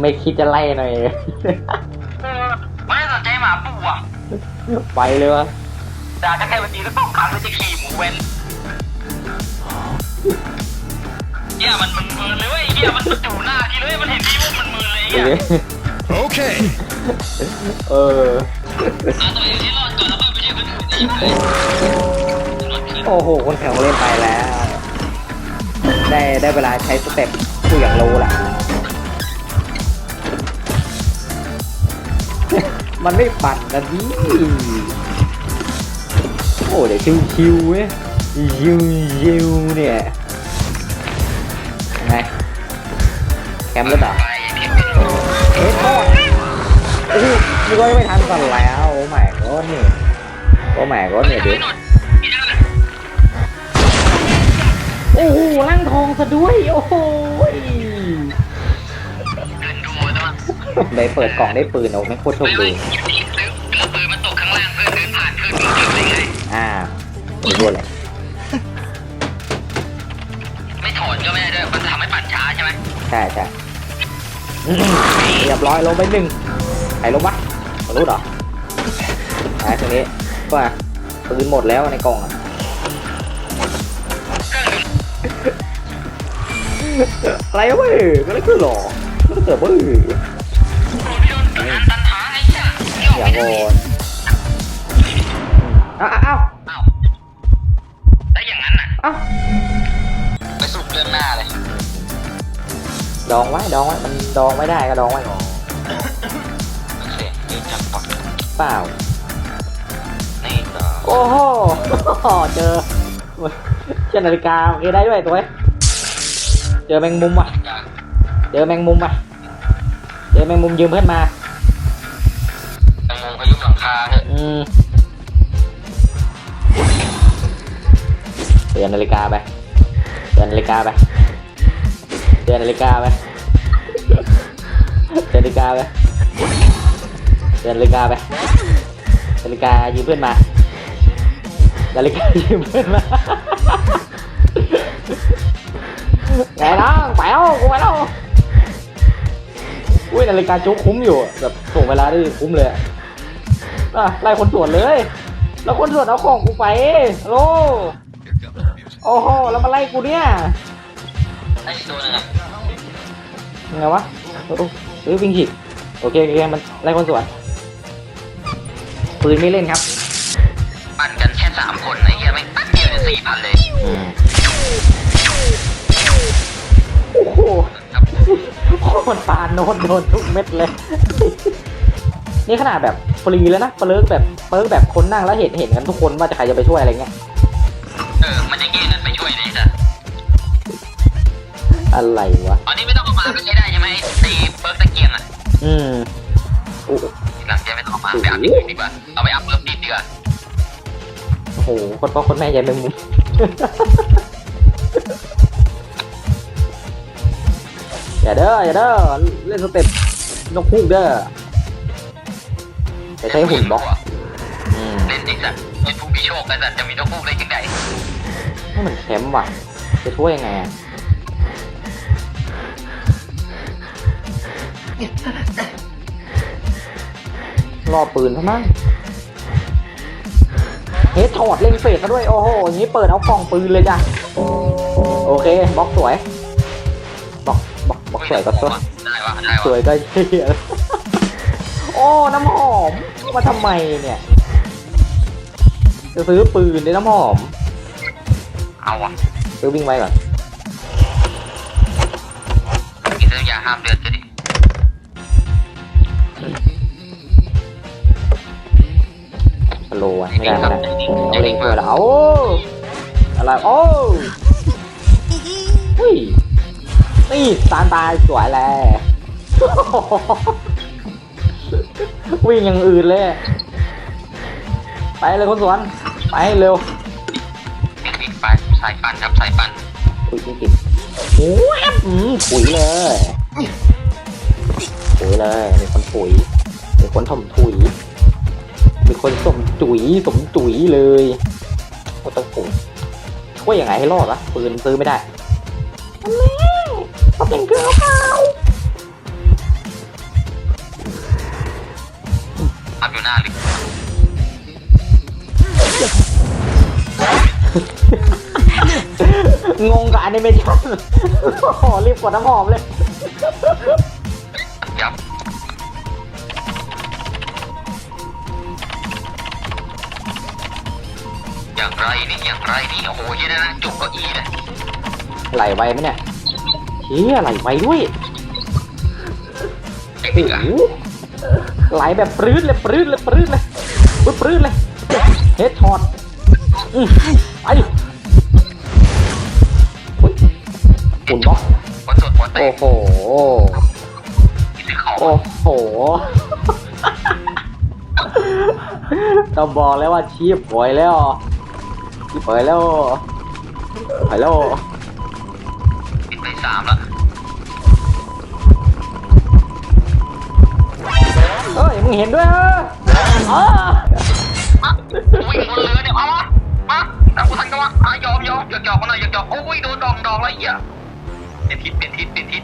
ไม่คิดจะไล่หน่อยเออไม่ได้สนใจหมาปู่อะไปเลยวะด่าจะแค่วันนี้ก็ต้องครั้งไม่จะขี่หมูเว้นเหี้ยมันมันมือเลยเว้ยเหี้ยมันมันจู่หน้าทีเลยมันเห็นที่ว่ามันมือเลยเหี้ย Okay. เออเอาตัวเองที่รอดก่อนแล้วค่อยไปช่วยคนอื่นอีกเลยรถขึ้นโอ้โห คนแข่งเล่นไปแล้ว ได้ได้เวลาใช้สเต็ปผู้อย่างรู้ละ มันไม่ปั่นนะดิโอ้เดี๋ยวชิวๆเว้ยชิวๆเนี่ยไงแคมป์หรือเปล่าไปที่เป็นเฮ้ยโทษโอ้โหนึกว่าไม่ทันกันแล้วโอ้ my god นี่โอ้ my god เนี่ยเดี๋ยวไม่หนดอีนั่นน่ะโอ้โหร่างทองซะด้วย โอ้โห ว่าได้เปิดกล่องได้ปืนโอ้ไม่โคตรโชคดีแล้วปืนมันตกข้างล่างเพื่อนเดินผ่านเพื่อนมึงเก็บได้ไงอ่าไม่รู้เลยไม่ถอนก็ไม่ได้ด้วยมันจะทำให้ปั่นช้าใช่ไหมใช่ใช่เรียบร้อยลงไปหนึ่งใครลงวะรู้เหรอไอ้ตรงนี้ก็ปืนหมดแล้วในกล่องอะอะไรวะเว้ยก็เลยคือหรอก็เลยเกิดเว้ย ออกอย่าไม่โกได้นอ้าวอ้าวอ้าวแล้วอย่างนั้นน่ะอ้าวไปสูบเรื่องหน้าเลย ดองไว้ดองไว้มันดองไม่ได้ก็ดองไว้ก่อนโอเคยืนจับปักเปล่า นี่ก็โอ้โห เจอเช่นนาฬิกาโอเคได้ด้วยตัวเว้ยเจอแมงมุมอะจากเจอแมงมุมอะ เจอแมงมุมยืมเพื่อนมา เตือนนาฬิกาไปเตือนนาฬิกาไปเตือนนาฬิกาไปเตือนนาฬิกาไปเตือนนาฬิกาไปนาฬิกายืมเพื่อนมานาฬิกายืมเพื่อนมาไงน้องไปแล้วกูไปแล้วอุ้ยนาฬิกาจุกคุ้มอยู่แบบส่งเวลาได้คุ้มเลย อะไล่คนสวนเลย แล้วคนสวนเอาของกูไปฮัลโหลโอ้โหแล้วมาไล่กูเนี่ยไอ้ตัวนึงอะยังไงวะโอ้โหเฮ้ยวิ่งผิดโอเคโอเคมันไล่คนสวนปืนไม่เล่นครับ ปั่นกันแค่สามคนไอ้เหี้ยไม่งแป๊บเดียวเนี่ยสี่พันเลยโอ้โหครับ โคตรปานโดนโดนทุกเม็ดเลย นี่ขนาดแบบฟรีแล้วนะเปิร์กแบบเปิร์กแบบคนนั่งแล้วเห็นเห็นกันทุกคนว่าจะใครจะไปช่วยอะไรเงี้ยเออมันจะเกณฑ์กันไปช่วยเลยจ้ะอะไรวะอันนี้ไม่ต้องเอามาก็ใช้ได้ใช่ไหมไอ้ตีเบิร์กตะเกียงอะอืมโอ้ทีหลังจะไม่ต้องเอามาไปอัพที่อื่นดีกว่าเอาไปอัพเบิร์กดิดดีกว่าโอ้โหคนพ่อคนแม่ใหญ่แมงมุมอย่าเด้ออย่าเด้อเล่นสเต็ปนกฮูกเด้อ จะใช้หุ่นบล็อกอืมเล่นดิสัตว์เป็นผู้มีโชคกันสัตว์จะมีนกฮูกได้ยังไงนี่มันแคมป์ว่ะจะช่วยยังไงอะรอปืนทำไมเฮ้ยถอดเล็งเฟสซะด้วย โอ้โหอย่างนี้เปิดเอากล่องปืนเลยจ้ะ โอเคบล็อกสวยบล็อกบล็อกบล็อกสวยก็สวยได้วะได้สวะวยก็เฮียโอ้ น้ำหอม มาทำไมเนี่ย จะซื้อปืนในน้ำหอม เอาวะซื้อวิ่งไว้ก่อนมีเรื่องยาห้ามเลือดจะดิสโลว์อะไม่ได้ไม่ได้เอาเล็งเพื่อแล้วโอ้อะไรโอ้เฮ้ยนี่ตานตายสวยแล้ วิ่งอย่างอื่นเลย ไปเลยคนสวนไปเร็ววิ่งวิ่งไปสายฟันครับสายฟันอุ้ยจริงๆโอ้ยอืมปุ๋ยเลยปุ๋ยเลยมีคนปุ๋ยมีคนถมถุยมีคนสมจุ๋ยสมจุ๋ยเลยโอ้ต้องปุ๋ยช่วยยังไงให้รอดวะปืนซื้อไม่ได้ทำไมเขาเป็นเกลือเปล่าับอยู่หน้าลิฟงงกับอันิเมชั่นอ้รีบกดน้ำหอมเลย ยับอย่างไรนี่อย่างไรนี่โอ้โหเยี่ยนจุกก็อีเลยไหลไวไหมเนี่ยเฮียไหลไวด้วยเด็กอีกอ ไหลแบบปรื้ดเลยปรื้ดเลยปรื้ดเลยปรื้ดปรื้ดเลยเฮดช็อตอืมไปอุ๊ยหุ่นบล็อกหัวสดหัวเตะโอ้โหซื้อของโอ้โหต้องบอกแล้วว่าชีพปล่อยแล้วชีพปล่อยแล้วไปแล้วปิดไปสามแล้ว เฮ้ยมึงเห็นด้วยเหรออ๋อมาวิ่งบนเรือเนี่ยเอามามาเอากูทันกันวะอะยอมยอมหยอกหยอกมาหน่อยหยอกหยอกโอ้ยโดนดองดองแล้วไอ้เหี้ยเปลี่ยนทิศเปลี่ยนทิศเปลี่ยนทิศ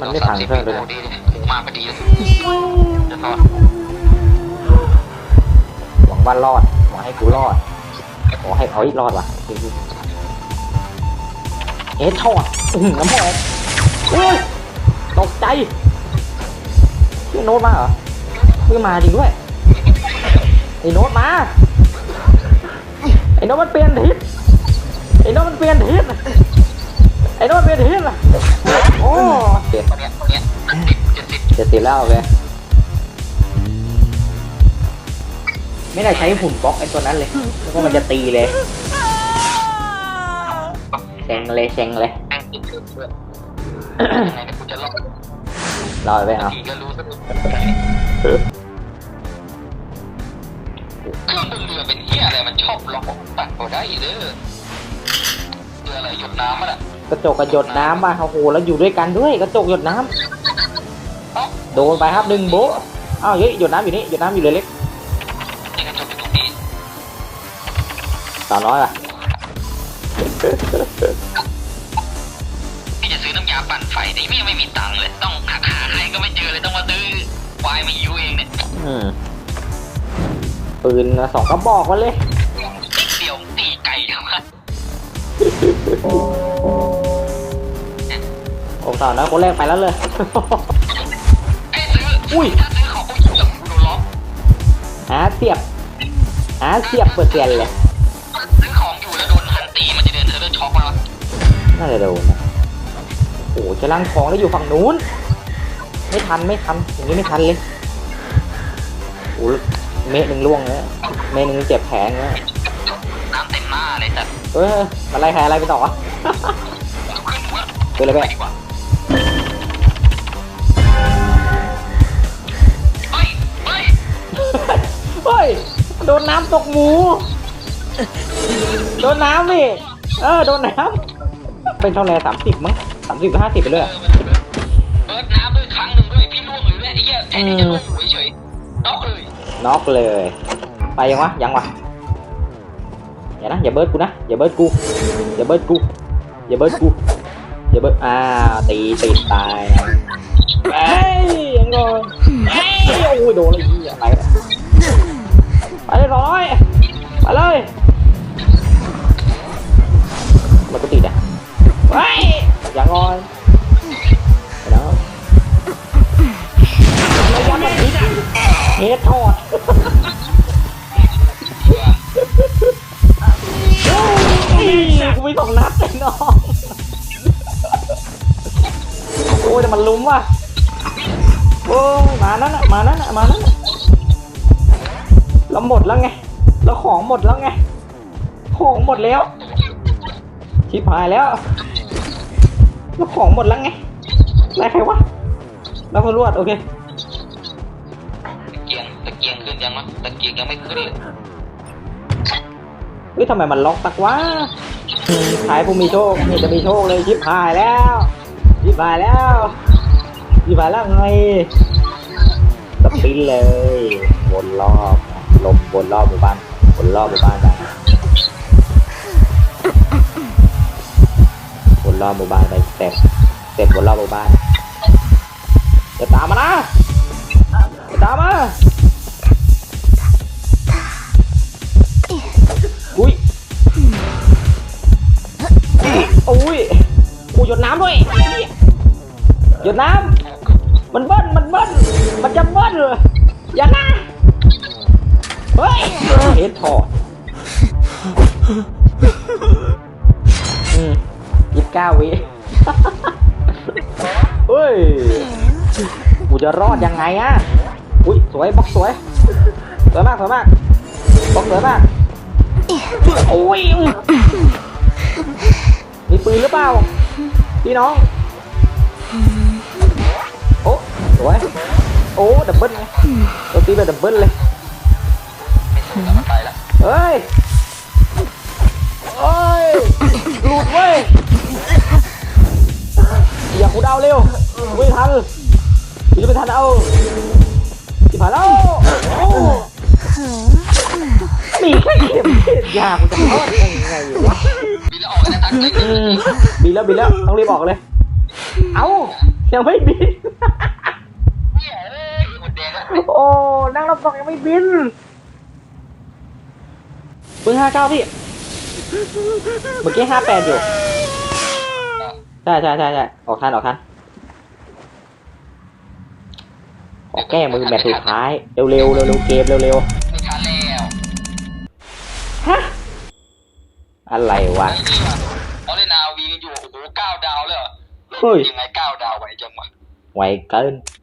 มันไม่พังเครื่องเลยนะดีเลยมาพอดีเลยจะทอดหวังว่ารอดหวังให้กูรอดขอให้เขาอีกรอดว่ะเอ๊ะทอดอื้อหือน้ำหอมอุ้ยตกใจ พี่โน้ตมาเหรอพี่มาจริงด้วยไอ้โน้ตมาไอ้โน้ตมันเปลี่ยนทิศไอ้โน้ตมันเปลี่ยนทิศไอ้โน้ตมันเปลี่ยนทิศอะโอ้เจ็ดตัวเนี้ยตัวเนี้ยเจ็ดสิบเจ็ดสิบเจ็ดสิบแล้วเลยไม่ได้ใช้หุ่นบล็อกไอ้ตัวนั้นเลยแล้วก็มันจะตีเลยเซ็งเลยเซ็งเลยแม่งติดเค รอดไปเอาทีก็รู้สักเครื่องบนเรือเป็นเหี้ยอะไรมันชอบล็อกตัดก็ได้เด้อเรืออะไรหยดน้ำมันอะกระจกกระหยดน้ำมาโอ้โหแล้วอยู่ด้วยกันด้วยกระจกหยดน้ำโดนไปครับหนึ่งโบะอ้าวเฮ้ยหยดน้ำอยู่นี่หยดน้ำอยู่เลยเล็กตรงนี้สาวน้อยป่ะพี่จะซื้อน้ำยาปั่นไฟแต่พี่ยังไม่มีตังค์เลยต้อง ควายมายิวเองเนี่ยอืมปืนสองกระบอกมาเลยเดียวตีไก่ทำไมโอ้สาวน้อยคนแรกไปแล้วเลย ไอ้ยซื้ออุ้ย ถ้าซื้อของกูอยู่กับกูโดนล็อกหาเสียบหาเสียบเปอร์เซ็นต์เลยซื้อของอยู่แล้วโดนฮันตีมันจะเดินเทอร์เลอร์ช็อกมาน่าจะโดนนะโอ้โหจะล้างของแล้วอยู่ฝั่งนู้น ไม่ทันไม่ทันอย่างนี้ไม่ทันเลยโอ้โหเมตรหนึ่งล่วงเลยเมตรหนึ่งเจ็บแผลเงี้ยน้ำเต็มหน้าเลยแต่เอออะไรใครอะไรไปต่อวะขึ้นหัวเป็นอะไรไปไปดีกว่าเฮ้ยเฮ้ยเฮ้ยโดนน้ำตกหมู โดนน้ำนี่เออโดนน้ำเป็นเท่าไหร่สามสิบมั้งสามสิบห้าสิบไปเรื่อย ไอ้เหี้ยแทนที่จะล่วงอยู่เฉยๆน็อกเลยน็อกเลย ไปยังวะยังวะอย่านะอย่าเบิร์ดกูนะอย่าเบิร์ดกูอย่าเบิร์ดกูอย่าเบิร์ดกูอย่าเบิร์ดอ่าตีติดตายเอ้ยยังไงเอ้ยโอ้ยโดนเลยที่อะไรเนี่ อ้ยแต่มันลุ้มว่ะโอ้ยมานั่นน่ะมานั่นน่ะมานั่นน่ะเราหมดแล้วไงเราของหมดแล้วไงของหมดแล้วชิบหายแล้วเราของหมดแล้วไงอะไรใครวะเราพรวดโอเคตะเกียงตะเกียงขึ้นยังวะตะเกียงยังไม่ขึ้นเลยเฮ้ยทำไมมันล็อกตักวะอืมขายผู้มีโชคนี่จะมีโชคเลยชิบหายแล้ว ชิบาแล้วชิบาแล้วไงสปินเลยวนรอบลมวนรอบหมู่บ้านวนรอบหมู่บ้านไปวนรอบหมู่บ้านไปสเต็ปสเต็ปวนรอบหมู่บ้านอย่าตามมานะอย่าตามมาอุ้ยโอ้ย หยดน้ำด้วยเหี้ยหยดน้ำมันเบิ้ลมันเบิ้ลมันจะเบิ้ลอย่านะเฮ้ยเฮดถอดอืมยี่สิบเก้าวิเฮ้ยกูจะรอดยังไงอะอุ้ยสวยบล็อกสวยสวยมากสวยมากบล็อกสวยมากโอ้ยมีปืนหรือเปล่า พี่น้อง โอ้สวยโอ้ดับเบิ้ลไงตัวตีแบบดับเบิ้ลเลยเฮ้ยเฮ้ยหลุดเว้ยอย่าคูดาวเร็วไม่ทันกูจะไม่ทันเอาสิผ่านแล้วโอ้มีแค่เข็มเฉีดยากูจะรอดยังไงวะ บินแล้วออกกันนะทักเลยอืมบินแล้วบินแล้วต้องรีบออกเลย เอ้ายังไม่บิน เนี่ยเอ้ยหมดแดงแล้วโอ้นั่งรับฟังยังไม่บินเบอร์ห้าเก้าพี่ เมื่อกี้ห้าแปดอยู่ ใช่ใช่ใช่ใช่ออกทันออกทันขอแก้มือแมตช์สุดท้าย เร็วเร็วเร็วเร็วเกมเร็วเร็วไม่ทันแล้วฮะอะไรวะไอ้นี่ว่ะเขาเล่น อาวีกันอยู่โอ้